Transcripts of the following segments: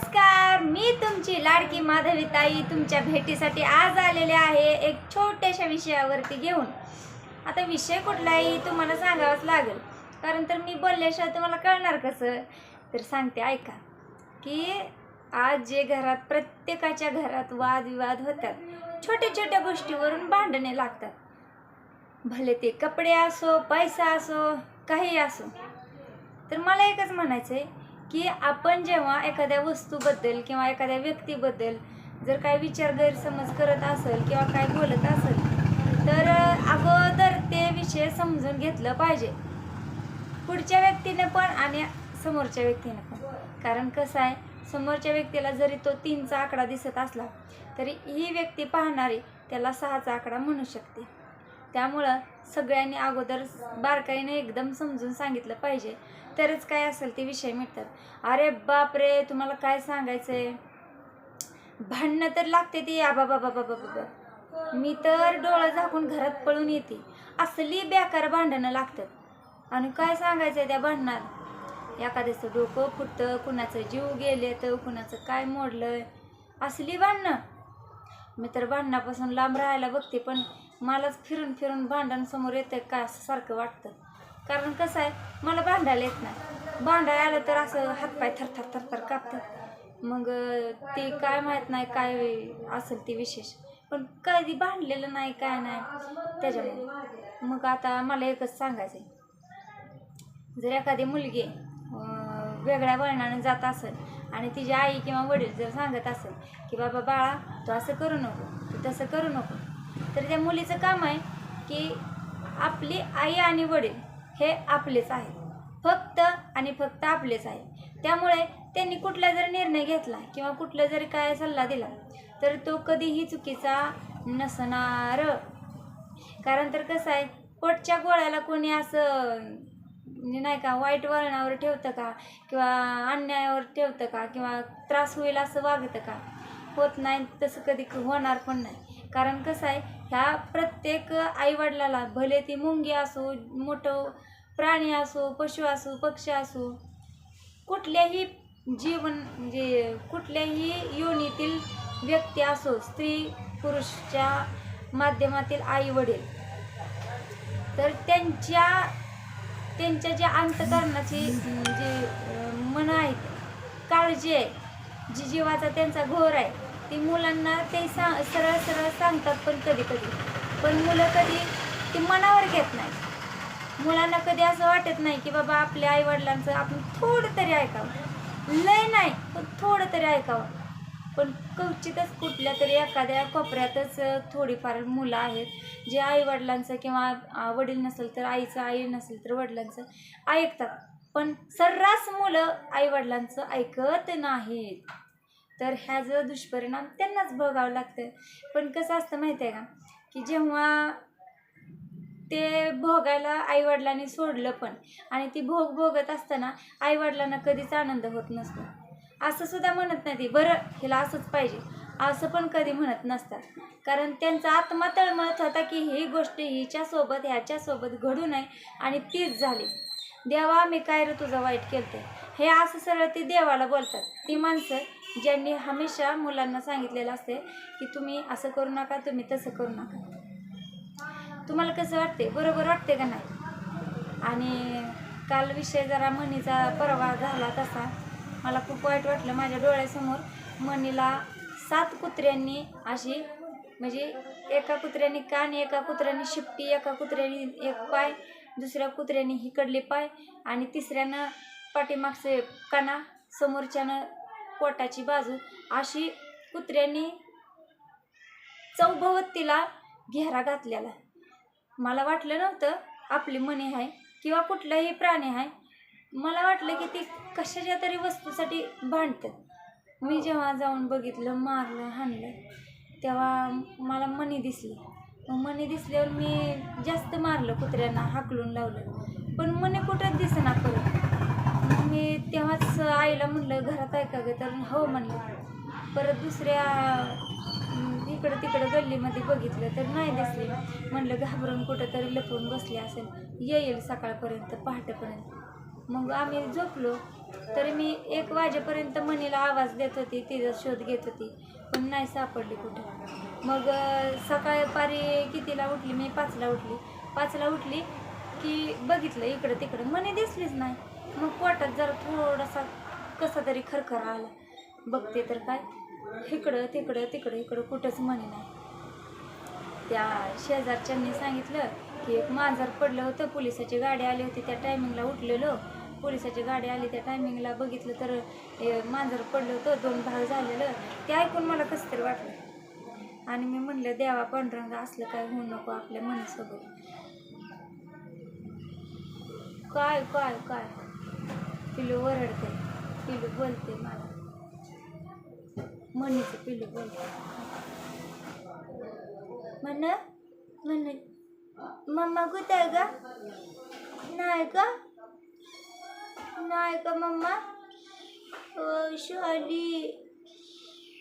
नमस्कार मी तुमची लाडकी माधवी ताई तुमच्या भेटीसाठी आज आलेले आहे एक छोट्याशा विषयावरती घेऊन. आता विषय कुठलाही तुम्हाला सांगावाच लागेल. कारण तर मी बोलल्याशिवाय तुम्हाला कळणार कसं? तर सांगते ऐका. की आज जे घरात प्रत्येकाच्या घरात वादविवाद होतात. छोट्या छोट्या गोष्टीवरून भांडणे लागतात. भले ते कपडे असो पैसा असो काही असो. तर मला एकच म्हणायचं आहे की आपण जेव्हा एखाद्या वस्तूबद्दल किंवा एखाद्या व्यक्तीबद्दल जर काय विचार गैरसमज करत असेल किंवा काय बोलत असेल तर अगोदर ते विषय समजून घेतलं पाहिजे. पुढच्या व्यक्तीने पण आणि समोरच्या व्यक्तीने पण. कारण कसं आहे समोरच्या व्यक्तीला जरी तो तीनचा आकडा दिसत असला तरी ही व्यक्ती पाहणारी त्याला सहाचा आकडा म्हणू शकते. त्यामुळं सगळ्यांनी अगोदर बारकाईने एकदम समजून सांगितलं पाहिजे. तरच काय असेल ते विषय मिळतात अरे बापरे तुम्हाला काय सांगायचंय? भांडणं तर लागते ती आबा बाबा बाबा बाबा मी तर डोळं झाकून घरात पळून येते. असली बेकार भांडणं लागतात. आणि काय सांगायचंय त्या भांडणात? एखाद्याचं डोकं फुटतं कुणाचं जीव गेले तर कुणाचं काय मोडलंय? असली भांडणं. मी तर भांडणापासून लांब राहायला बघते पण मलाच फिरून फिरून भांडणसमोर येतं येतं का असं सारखं वाटतं. कारण कसं आहे मला भांडायला येत नाही. भांडायला आलं तर असं हातपाय थरथर थरथर कापतात. मग ते काय माहीत नाही काय असेल ते विशेष. पण कधी भांडलेलं नाही काय नाही त्याच्यामुळे. मग आता मला एकच सांगायचं आहे जर एखादी मुलगी वेगळ्या वळणाने जात असेल आणि तिची आई किंवा वडील जर सांगत असेल की बाबा बाळा तू असं करू नको तू तसं करू नको तर त्या मुलीचं काम आहे की आपली आई आणि वडील हे आपलेच आहेत. फक्त आणि फक्त आपलेच आहे त्यामुळे त्यांनी कुठला जर निर्णय घेतला किंवा कुठला जरी काय सल्ला दिला तर तो कधीही चुकीचा नसणार. कारण तर कसं आहे पोटच्या गोळ्याला कोणी असं नाही का वाईट वळणावर ठेवतं का? किंवा अन्यायावर ठेवतं का? किंवा त्रास होईल असं वागतं का? होत नाही तसं कधी होणार पण नाही. कारण कसं आहे ह्या प्रत्येक आईवडिलाला भले ती मुंगी असो मोठं प्राणी असो पशु असो पक्षी असो कुठल्याही जीवन म्हणजे कुठल्याही योनीतील व्यक्ती असो स्त्री पुरुषच्या माध्यमातील आई वडील तर त्यांच्या त्यांच्या ज्या अंतकरणाची जे म्हणजे, मन आहेत काळजी आहे जी जीवाचा त्यांचा घोर आहे ती मुलांना ते सा सरळ सरळ सांगतात पण कधी कधी. पण मुलं कधी ती मनावर घेत नाही मुलांना कधी असं वाटत नाही की बाबा आपल्या आईवडिलांचं आपण थोडं तरी ऐकावं. लय नाही पण थोडं तरी ऐकावं. पण क्वचितच कुठल्या तरी एखाद्या कोपऱ्यातच थोडीफार मुलं आहेत जे आईवडिलांचं किंवा वडील नसेल तर आईचं आई नसेल तर वडिलांचं ऐकतात. पण सर्रास मुलं आईवडिलांचं ऐकत नाहीत. तर ह्याचं दुष्परिणाम त्यांनाच भोगावं लागतं. पण कसं असतं माहिती आहे का? की जेव्हा ते भोगायला आईवडिलांनी सोडलं पण आणि ती भोग भोगत असताना आईवडिलांना कधीच आनंद होत नसतो. असं सुद्धा म्हणत नाही ती. बरं हिला असंच पाहिजे. असं पण कधी म्हणत नसतात. कारण त्यांचा आत्मा तळमळत होता की ही गोष्ट हिच्यासोबत ह्याच्यासोबत घडू नये आणि तीच झाली. देवा मी काय रे तुझं वाईट केलं हे असं सरळ ती देवाला बोलतात. ती माणसं ज्यांनी हमेशा मुलांना सांगितलेलं असते की तुम्ही असं करू नका तुम्ही तसं करू नका. तुम्हाला कसं वाटते बरोबर वाटते का नाही? आणि काल विषय जरा मनीचा परवा झाला तसा. मला खूप वाईट वाटलं माझ्या डोळ्यासमोर. मनीला सात कुत्र्यांनी अशी म्हणजे एका कुत्र्याने कान एका कुत्र्याने शिपटी एका कुत्र्याने एक पाय दुसऱ्या कुत्र्याने हिकडले पाय आणि तिसऱ्यानं पाठीमागचे कणा समोरच्यानं पोटाची बाजू अशी कुत्र्यांनी चौभवत तिला घेरा घातलेला. मला वाटलं नव्हतं आपली मणी आहे किंवा कुठलाही प्राणी आहे मला वाटलं की ती कशाच्या तरी वस्तूसाठी भांडतं. मी जेव्हा जाऊन बघितलं मारलं हाणलं तेव्हा मला मणी दिसली. मणी दिसल्यावर मी जास्त मारलं कुत्र्यांना हाकलून लावलं. पण मणी कुठंच दिसेना परत. असं आईला म्हणलं घरात आहे का गं? तर हो म्हणलं. परत दुसऱ्या इकडं तिकडं गल्लीमध्ये बघितलं तर नाही दिसली. म्हणलं घाबरून कुठं तरी लपवून बसले असेल. येईल सकाळपर्यंत पहाटेपर्यंत. मग आम्ही झोपलो. तरी मी एक वाजेपर्यंत मनीला आवाज देत होती तिचा शोध घेत होती पण नाही सापडली कुठे. मग सकाळपारी पारी कितीला उठली? मी पाचला उठली. पाचला उठली की बघितलं इकडं तिकडं. मनी दिसलीच नाही. मग पोटात जरा थोडासा कसा तरी खरखर आला. बघते तर काय. इकडं तिकडं तिकडं इकडं कुठंच म्हणे नाही. त्या शेजारच्यांनी सांगितलं की एक मांजर पडलं होतं पोलिसाची गाडी आली होती त्या टायमिंगला उठलेलो. पोलिसाची गाडी आली त्या टायमिंगला बघितलं तर हे मांजर पडलं होतं दोन भाग झालेलं. ते ऐकून मला कसं तरी वाटलं. आणि मी म्हणलं देवा पांडुरंग असलं काय होऊ नको आपल्या मनासोबत. काय काय काय? पिलू ओरडते पिलू बोलते मला. मनीचं पिलू बोलते. म्हण म्हण मम्मा कुठे आहे का नाही का? नाही का मम्मा? शाली.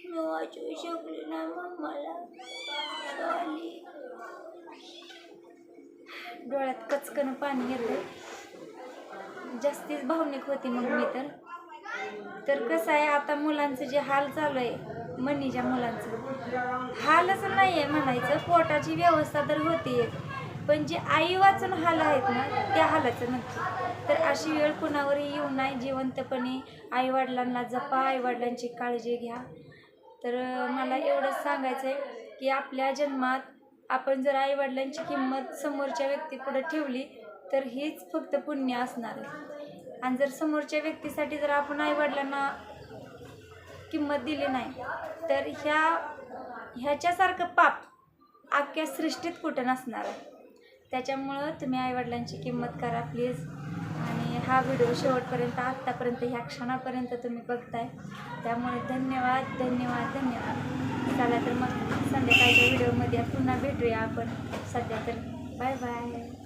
मी वाचवू शकले नाही मम्माला. शाली. डोळ्यात कचकन पाणी येतं जास्तीच भावनिक होती मग मी तर. तर कसं आहे आता मुलांचं जे हाल चालू आहे मनीच्या मुलांचं हालच नाही आहे म्हणायचं. पोटाची व्यवस्था तर होती पण जे आई वाचून हाल आहेत ना त्या हालाचं नक्की. तर अशी वेळ कुणावरही येऊ नाही जिवंतपणे आईवडिलांना जपा आईवडिलांची काळजी घ्या. तर मला एवढंच सांगायचं आहे की आपल्या जन्मात आपण जर आईवडिलांची किंमत समोरच्या व्यक्तीपुढं ठेवली तर हीच फक्त पुण्य असणार आहे. आणि जर समोरच्या व्यक्तीसाठी जर आपण आईवडिलांना किंमत दिली नाही तर ह्या ह्याच्यासारखं पाप अख्ख्या सृष्टीत कुठं नसणार आहे. त्याच्यामुळं तुम्ही आईवडिलांची किंमत करा प्लीज. आणि हा व्हिडिओ शेवटपर्यंत आत्तापर्यंत ह्या क्षणापर्यंत तुम्ही बघताय. त्यामुळे धन्यवाद धन्यवाद धन्यवाद. चला तर मग संध्याकाळच्या व्हिडिओमध्ये पुन्हा भेटूया आपण. सध्या तर बाय बाय